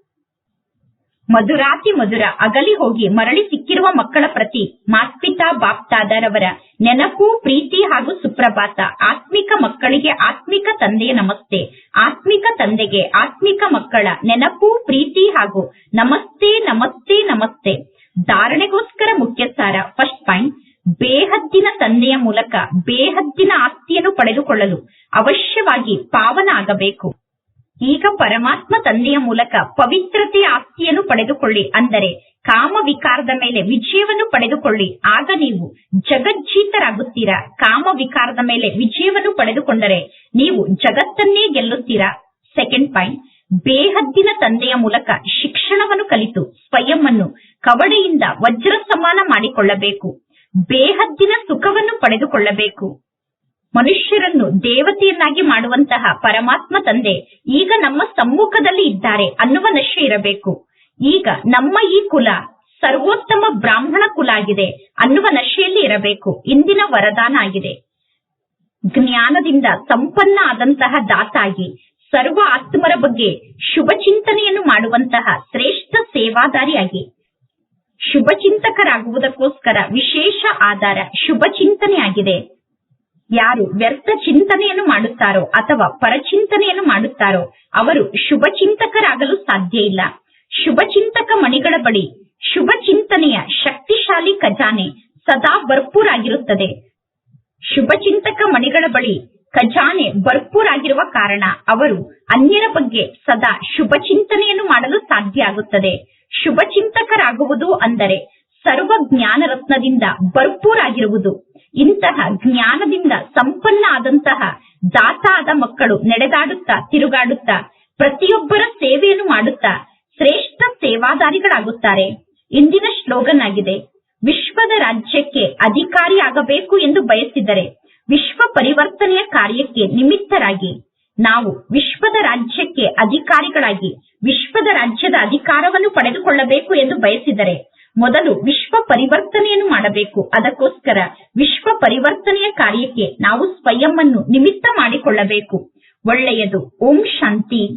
ಮಧುರಾತಿ ಮಧುರ ಅಗಲಿ ಹೋಗಿ ಮರಳಿ ಸಿಕ್ಕಿರುವ ಮಕ್ಕಳ ಪ್ರತಿ ಮಾತ್ಪಿತಾ ಬಾಪ್ತಾದರವರ ನೆನಪು, ಪ್ರೀತಿ ಹಾಗೂ ಸುಪ್ರಭಾತ ಆತ್ಮಿಕ ಮಕ್ಕಳಿಗೆ ಆತ್ಮಿಕ ತಂದೆಯ ನಮಸ್ತೆ. ಆತ್ಮಿಕ ತಂದೆಗೆ, ಆತ್ಮಿಕ ಮಕ್ಕಳ ನೆನಪು, ಪ್ರೀತಿ ಹಾಗೂ ನಮಸ್ತೆ ನಮಸ್ತೆ ನಮಸ್ತೆ. ಧಾರಣೆಗೋಸ್ಕರ ಮುಖ್ಯ ಸಾರ ಫಸ್ಟ್ ಪಾಯಿಂಟ್. ಬೇಹದ್ದಿನ ತಂದೆಯ ಮೂಲಕ ಬೇಹದ್ದಿನ ಆಸ್ತಿಯನ್ನು ಪಡೆದುಕೊಳ್ಳಲು ಅವಶ್ಯವಾಗಿ ಪಾವನ ಆಗಬೇಕು. ಈಗ ಪರಮಾತ್ಮ ತಂದೆಯ ಮೂಲಕ ಪವಿತ್ರತೆಯ ಆಸ್ತಿಯನ್ನು ಪಡೆದುಕೊಳ್ಳಿ. ಅಂದರೆ ಕಾಮ ವಿಕಾರದ ಮೇಲೆ ವಿಜಯವನ್ನು ಪಡೆದುಕೊಳ್ಳಿ. ಆಗ ನೀವು ಜಗಜ್ಜೀತರಾಗುತ್ತೀರಾ. ಕಾಮ ವಿಕಾರದ ಮೇಲೆ ವಿಜಯವನ್ನು ಪಡೆದುಕೊಂಡರೆ ನೀವು ಜಗತ್ತನ್ನೇ ಗೆಲ್ಲುತ್ತೀರಾ. ಸೆಕೆಂಡ್ ಪಾಯಿಂಟ್ ಬೇಹದ್ದಿನ ತಂದೆಯ ಮೂಲಕ ಶಿಕ್ಷಣವನ್ನು ಕಲಿತು, ಸ್ವಯಂ ಅನ್ನು ಕವಡೆಯಿಂದ ವಜ್ರ ಸಮಾನ ಮಾಡಿಕೊಳ್ಳಬೇಕು. ಬೇಹದ್ದಿನ ಸುಖವನ್ನು ಪಡೆದುಕೊಳ್ಳಬೇಕು. ಮನುಷ್ಯರನ್ನು ದೇವತೆಯನ್ನಾಗಿ ಮಾಡುವಂತಹ ಪರಮಾತ್ಮ ತಂದೆ ಈಗ ನಮ್ಮ ಸಮ್ಮುಖದಲ್ಲಿ ಇದ್ದಾರೆ ಅನ್ನುವ ನಶೆ ಇರಬೇಕು. ಈಗ ನಮ್ಮ ಈ ಕುಲ ಸರ್ವೋತ್ತಮ ಬ್ರಾಹ್ಮಣ ಕುಲ ಆಗಿದೆ ಅನ್ನುವ ನಶೆಯಲ್ಲಿ ಇರಬೇಕು. ಇಂದಿನ ವರದಾನ ಆಗಿದೆ. ಜ್ಞಾನದಿಂದ ಸಂಪನ್ನ ಆದಂತಹ ದಾಸಾಗಿ ಸರ್ವ ಆತ್ಮರ ಬಗ್ಗೆ ಶುಭ ಚಿಂತನೆಯನ್ನು ಮಾಡುವಂತಹ ಶ್ರೇಷ್ಠ ಸೇವಾದಾರಿಯಾಗಿ. ಶುಭ ಚಿಂತಕರಾಗುವುದಕ್ಕೋಸ್ಕರ ವಿಶೇಷ ಆಧಾರ ಶುಭ ಚಿಂತನೆಯಾಗಿದೆ. ಯಾರು ವ್ಯರ್ಥ ಚಿಂತನೆಯನ್ನು ಮಾಡುತ್ತಾರೋ ಅಥವಾ ಪರಚಿಂತನೆಯನ್ನು ಮಾಡುತ್ತಾರೋ ಅವರು ಶುಭ ಚಿಂತಕರಾಗಲು ಸಾಧ್ಯ ಇಲ್ಲ. ಶುಭ ಚಿಂತಕ ಮಣಿಗಳ ಬಳಿ ಶುಭ ಚಿಂತನೆಯ ಶಕ್ತಿಶಾಲಿ ಖಜಾನೆ ಸದಾ ಭರ್ಪೂರಾಗಿರುತ್ತದೆ. ಶುಭ ಚಿಂತಕ ಮಣಿಗಳ ಬಳಿ ಖಜಾನೆ ಭರ್ಪೂರಾಗಿರುವ ಕಾರಣ ಅವರು ಅನ್ಯರ ಬಗ್ಗೆ ಸದಾ ಶುಭ ಚಿಂತನೆಯನ್ನು ಮಾಡಲು ಸಾಧ್ಯ ಆಗುತ್ತದೆ. ಶುಭ ಚಿಂತಕರಾಗುವುದು ಅಂದರೆ ಸರ್ವ ಜ್ಞಾನ ರತ್ನದಿಂದ ಭರ್ಪೂರಾಗಿರುವುದು. ಇಂತಹ ಜ್ಞಾನದಿಂದ ಸಂಪನ್ನ ಆದಂತಹ ದಾತ ಆದ ಮಕ್ಕಳು ನಡೆದಾಡುತ್ತಾ, ತಿರುಗಾಡುತ್ತಾ, ಪ್ರತಿಯೊಬ್ಬರ ಸೇವೆಯನ್ನು ಮಾಡುತ್ತಾ ಶ್ರೇಷ್ಠ ಸೇವಾದಾರಿಗಳಾಗುತ್ತಾರೆ. ಇಂದಿನ ಸ್ಲೋಗನ್ ಆಗಿದೆ ವಿಶ್ವದ ರಾಜ್ಯಕ್ಕೆ ಅಧಿಕಾರಿಯಾಗಬೇಕು ಎಂದು ಬಯಸಿದರೆ ವಿಶ್ವ ಪರಿವರ್ತನೆಯ ಕಾರ್ಯಕ್ಕೆ ನಿಮಿತ್ತರಾಗಿ, ನಾವು ವಿಶ್ವದ ರಾಜ್ಯಕ್ಕೆ ಅಧಿಕಾರಿಗಳಾಗಿ, ವಿಶ್ವದ ರಾಜ್ಯದ ಅಧಿಕಾರವನ್ನು ಪಡೆದುಕೊಳ್ಳಬೇಕು ಎಂದು ಬಯಸಿದರೆ ಮೊದಲು ವಿಶ್ವ ಪರಿವರ್ತನೆಯನ್ನು ಮಾಡಬೇಕು. ಅದಕ್ಕೋಸ್ಕರ ವಿಶ್ವ ಪರಿವರ್ತನೆಯ ಕಾರ್ಯಕ್ಕೆ ನಾವು ಸ್ವಯಂ ಅನ್ನು ನಿಮಿತ್ತ ಮಾಡಿಕೊಳ್ಳಬೇಕು. ಒಳ್ಳೆಯದು. ಓಂ ಶಾಂತಿ.